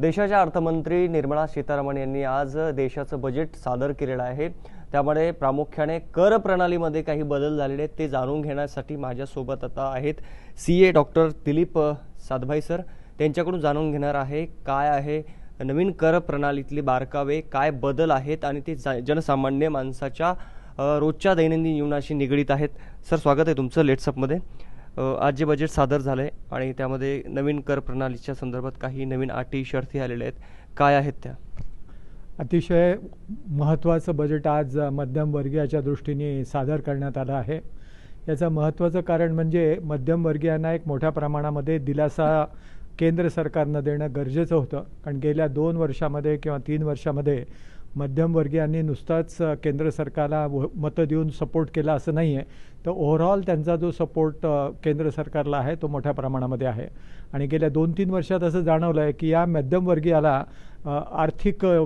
देशाच्या अर्थमंत्री निर्मला सीतारामन यांनी आज देशाचं बजेट सादर केलेलं आहे. त्यामुळे प्रामुख्याने कर प्रणालीमध्ये काही बदल झालेले आहेत ते जाणून घेण्यासाठी माझ्यासोबत आता आहेत C A doctor Dilip Sadhbhai Satbhai sir. त्यांच्याकडून जाणून घेणार आहे काय आहे नवीन कर प्रणालीतले बारकावे काय बदल आहेत आणि ते जा- जनसामान्य माणसाच्या रोजच्या दैनंदिन जीवनाशी निगडीत आहेत. सर स्वागत आहे तुमचं. लेट्सअपमध्ये आज जे बजेट सादर झालं आहे आणि त्यामध्ये नवीन कर प्रणालीच्या संदर्भात काही नवीन अटी शर्थी आलेल्या आहेत. काय आहेत त्या? अतिशय महत्त्वाचं बजेट आज मध्यमवर्गीयाच्या दृष्टीने सादर करण्यात आलं आहे. याचं महत्त्वाचं कारण म्हणजे मध्यमवर्गीयांना एक मोठ्या प्रमाणामध्ये दिलासा केंद्र सरकारनं देणं गरजेचं होतं. कारण गेल्या दोन वर्षामध्ये किंवा तीन वर्षामध्ये मध्यमवर्गीयांनी नुसताच केंद्र सरकारला व- मतं देऊन सपोर्ट केला असं नाही आहे तर ओव्हरऑल त्यांचा जो सपोर्ट केंद्र सरकारला आहे तो मोठ्या प्रमाणामध्ये आहे. आणि गेल्या दोन तीन वर्षात असं जाणवलं आहे की या मध्यमवर्गीयाला आर्थिक अ,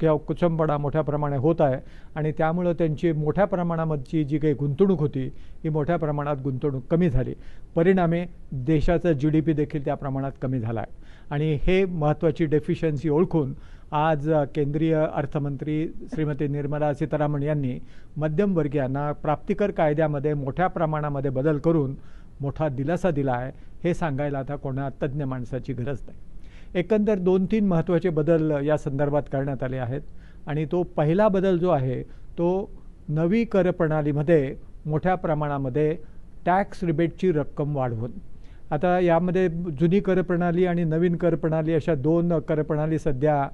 किंवा कुचंपणा मोठ्या प्रमाणे होत आहे. आणि त्यामुळं त्यांची मोठ्या प्रमाणामधची जी काही गुंतवणूक होती ही मोठ्या प्रमाणात गुंतवणूक कमी झाली. परिणामी देशाचा जी डी पी देखील त्या प्रमाणात कमी झाला आहे. आणि हे महत्त्वाची डेफिशियन्सी ओळखून आज केंद्रीय अर्थमंत्री श्रीमती निर्मला सीतारामन यांनी मध्यमवर्गीयांना प्राप्तिकर कायद्यामध्ये मोठ्या प्रमाणामध्ये बदल करून मोठा दिलासा दिला आहे हे सांगायला आता कोणा तज्ज्ञ माणसाची गरज नाही. एकंदर दोन तीन महत्त्वाचे बदल या संदर्भात करण्यात आले आहेत आणि तो पहिला बदल जो आहे तो नवी कर प्रणालीमध्ये मोठ्या प्रमाणामध्ये टॅक्स रिबेटची रक्कम वाढवून आता यामध्ये जुनी कर प्रणाली आणि नवीन कर प्रणाली अशा दोन कर प्रणाली सध्या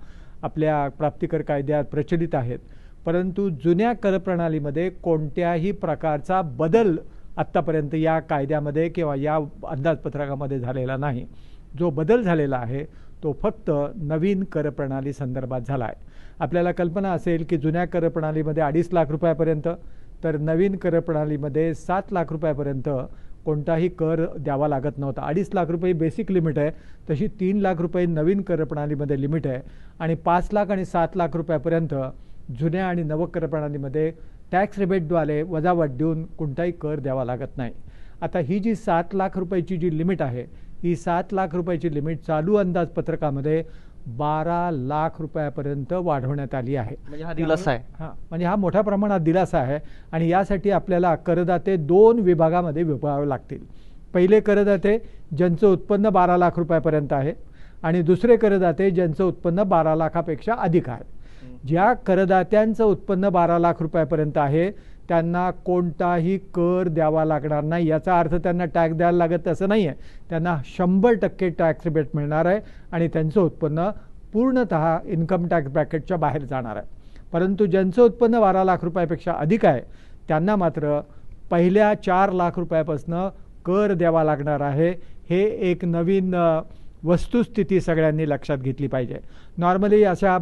आपल्या प्राप्तिकर कायद्यात प्रचलित आहेत. परंतु जुन्या कर प्रणालीमध्ये कोणत्याही प्रकारचा बदल आत्तापर्यंत या कायद्यामध्ये किंवा या अंदाजपत्रकामध्ये झालेला नाही. जो बदल झालेला आहे तो फक्त नवीन कर प्रणाली संदर्भात झाला आहे. आपल्याला कल्पना असेल की जुन्या कर प्रणालीमध्ये अडीच लाख रुपयापर्यंत तर नवीन कर प्रणालीमध्ये सात लाख रुपयापर्यंत कोणताही कर द्यावा लागत नव्हता. अडीच लाख रुपये बेसिक लिमिट आहे. तशी तीन लाख रुपये नवीन कर प्रणालीमध्ये लिमिट आहे. आणि पाच लाख आणि सात लाख रुपयापर्यंत जुन्या आणि नव कर प्रणालीमध्ये टॅक्स रिबेटद्वारे वजावट देऊन कोणताही कर द्यावा लागत नाही. आता ही जी सात लाख रुपयाची जी लिमिट आहे ही सात लाख रुपयाची लिमिट चालू अंदाजपत्रकामध्ये बारा लाख रुपयापर्यंत वाढवण्यात आली आहे. म्हणजे हा दिलासा आहे. हां म्हणजे हा मोठ्या प्रमाणात दिलासा आहे आणि यासाठी आपल्याला करदाते दोन विभागामध्ये विभागावे लागतील. पहिले करदाते ज्यांचं उत्पन्न बारा लाख रुपयापर्यंत आहे आणि दुसरे करदाते ज्यांचं उत्पन्न बारा लाखापेक्षा अधिक आहे. ज्या करदात्यांचं उत्पन्न बारा लाख रुपयापर्यंत आहे त्यांना कोणताही कर द्यावा लागणार नाही. याचा अर्थ त्यांना टॅक्स द्यायला लागत असं नाही आहे त्यांना शंभर टक्के टॅक्स रिबेट मिळणार आहे आणि त्यांचं उत्पन्न पूर्णत इन्कम टॅक्स ब्रॅकेटच्या बाहेर जाणार आहे. परंतु ज्यांचं उत्पन्न बारा लाख रुपयापेक्षा अधिक आहे त्यांना मात्र पहिल्या चार लाख रुपयापासून कर द्यावा लागणार आहे. हे एक नवीन वस्तुस्थिती सगळ्यांनी लक्षात घेतली पाहिजे. नॉर्मली अशा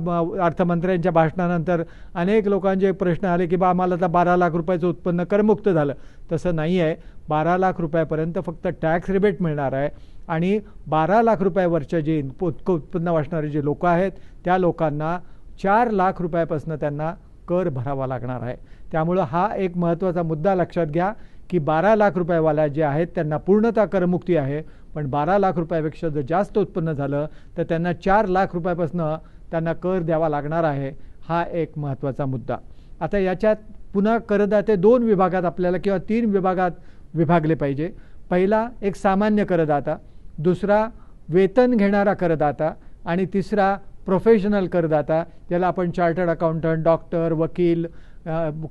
अर्थमंत्र्यांच्या भाषणानंतर अनेक लोकांचे प्रश्न आले की बा आम्हाला तर बारा लाख रुपयाचं उत्पन्न करमुक्त झालं. तसं नाही आहे बारा लाख रुपयापर्यंत फक्त टॅक्स रिबेट मिळणार आहे. आणि बारा लाख रुपयावरच्या जे उत्पन्न वाचणारे जे लोक आहेत त्या लोकांना चार लाख रुपयापासून त्यांना कर भरावा लागणार आहे. त्यामुळं हा एक महत्त्वाचा मुद्दा लक्षात घ्या की बारा लाख रुपयेवाल्या जे आहेत त्यांना पूर्णतः करमुक्ती आहे. पण बारा लाख रुपयापेक्षा जर जास्त उत्पन्न झालं तर त्यांना चार लाख रुपयापासनं त्यांना कर द्यावा लागणार आहे हा एक महत्त्वाचा मुद्दा. आता याच्यात पुन्हा करदाते दोन विभागात आपल्याला किंवा तीन विभागात विभागले पाहिजे. पहिला एक सामान्य करदाता दुसरा वेतन घेणारा करदाता आणि तिसरा प्रोफेशनल करदाता ज्याला आपण चार्टर्ड अकाउंटंट डॉक्टर वकील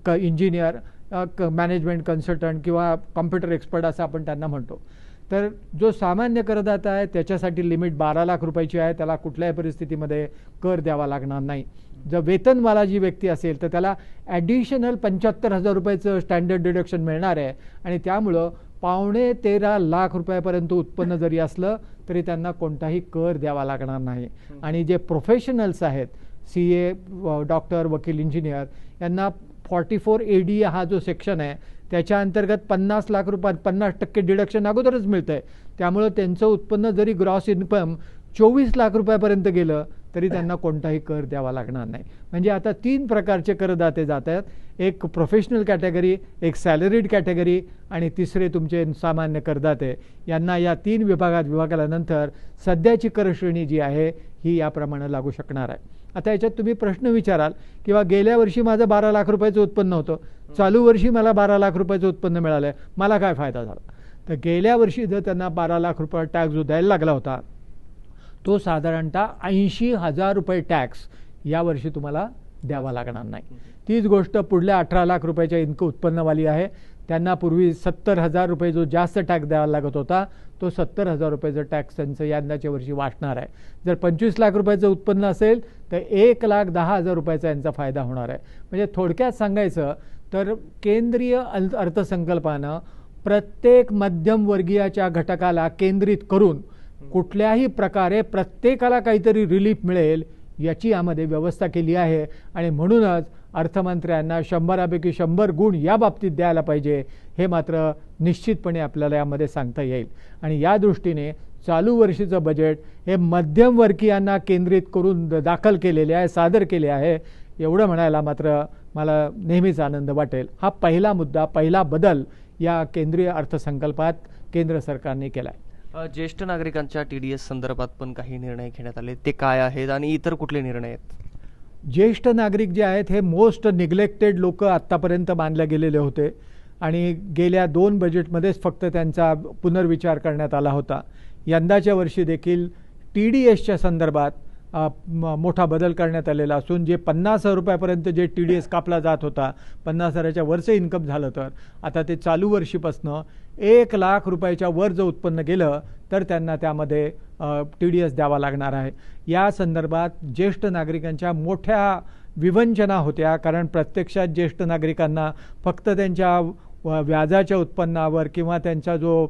क इंजिनियर क मॅनेजमेंट कन्सल्टंट किंवा कॉम्प्युटर एक्सपर्ट असं आपण त्यांना म्हणतो. तर जो सामान्य करदाता आहे त्याच्यासाठी लिमिट बारा लाख रुपयाची आहे. त्याला कुठल्याही परिस्थितीमध्ये कर द्यावा लागणार नाही. जर वेतनवाला जी व्यक्ती असेल तर त्याला ॲडिशनल पंच्याहत्तर हजार रुपयाचं स्टँडर्ड डिडक्शन मिळणार आहे. आणि त्यामुळं पावणे तेरा लाख रुपयापर्यंत उत्पन्न जरी असलं तरी त्यांना कोणताही कर द्यावा लागणार नाही. आणि जे प्रोफेशनल्स आहेत सी ए डॉक्टर वकील इंजिनियर यांना फॉर्टी फोर ए डी हा जो सेक्शन आहे त्याच्या अंतर्गत पन्नास लाख रुपयात पन्नास टक्के डिडक्शन अगोदरच मिळतं आहे त्यामुळं त्यांचं उत्पन्न जरी ग्रॉस इन्कम चोवीस लाख रुपयापर्यंत गेलं तरी त्यांना कोणताही कर द्यावा लागणार नाही. म्हणजे आता तीन प्रकारचे करदाते जात आहेत. एक प्रोफेशनल कॅटेगरी एक सॅलरीड कॅटेगरी आणि तिसरे तुमचे सामान्य करदाते. यांना या तीन विभागात विभागाल्यानंतर सध्याची करश्रेणी जी आहे ही याप्रमाणे लागू शकणार आहे. आता याच्यात तुम्ही प्रश्न विचाराल किंवा गेल्या वर्षी माझं बारा लाख रुपयाचं उत्पन्न होतं. चालू वर्षी मला बारा लाख रुपयाचं उत्पन्न मिळालं आहे मला काय फायदा झाला? तर गेल्या वर्षी जर त्यांना बारा लाख रुपये टॅक्स जो द्यायला लागला होता तो साधारणतः ऐंशी हजार रुपये टॅक्स यावर्षी तुम्हाला द्यावा लागणार नाही. तीच गोष्ट पुढल्या अठरा लाख रुपयाच्या इन्क उत्पन्नवाली आहे. त्यांना पूर्वी सत्तर हजार रुपये जो जास्त टॅक्स द्यावा लागत होता तो सत्तर हजार रुपयाचा टॅक्स त्यांचं यंदाच्या वर्षी वाटणार आहे. जर पंचवीस लाख रुपयाचं उत्पन्न असेल तर एक लाख दहा हजार रुपयाचा यांचा फायदा होणार आहे. म्हणजे थोडक्यात सांगायचं तर केंद्रीय अर्थसंकल्पानं प्रत्येक मध्यमवर्गीयाच्या घटकाला केंद्रित करून कुठल्याही प्रकारे प्रत्येकाला काहीतरी रिलीफ मिळेल याची यामध्ये व्यवस्था केली आहे. आणि म्हणूनच अर्थमंत्र्यांना शंभरापैकी शंभर गुण या बाबतीत द्यायला पाहिजे हे मात्र निश्चितपणे आपल्याला यामध्ये सांगता येईल. आणि या दृष्टीने चालू वर्षीचं बजेट हे मध्यमवर्गीयांना केंद्रित करून दाखल केलेले आहे सादर केले आहे एवढं म्हणायला मात्र मला नेहमीच आनंद वाटेल. हा पहिला मुद्दा पहिला बदल या केंद्रीय अर्थसंकल्पात केंद्र सरकारने केला आहे ज्येष्ठ नागरिकांच्या टी डी एस संदर्भात पण काही निर्णय घेण्यात आले. ते काय आहेत आणि इतर कुठले निर्णय आहेत? ज्येष्ठ नागरिक जे आहेत हे मोस्ट निग्लेक्टेड लोक आत्तापर्यंत मानले गेलेले होते. आणि गेल्या दोन बजेटमध्येच फक्त त्यांचा पुनर्विचार करण्यात आला होता. यंदाच्या वर्षी देखील टी डी एसच्या संदर्भात मोठा बदल करण्यात आलेला असून जे पन्नास हजार रुपयापर्यंत जे टी डी एस कापला जात होता पन्नास हजाराच्या वरचं इन्कम झालं तर आता ते चालू वर्षीपासनं एक लाख रुपयाच्या वर जर उत्पन्न गेलं तर त्यांना त्यामध्ये टी डी एस द्यावा लागणार आहे. या संदर्भात ज्येष्ठ नागरिकांच्या मोठ्या विवंचना होत्या कारण प्रत्यक्षात ज्येष्ठ नागरिकांना फक्त त्यांच्या व- व्याजाच्या उत्पन्नावर किंवा त्यांचा जो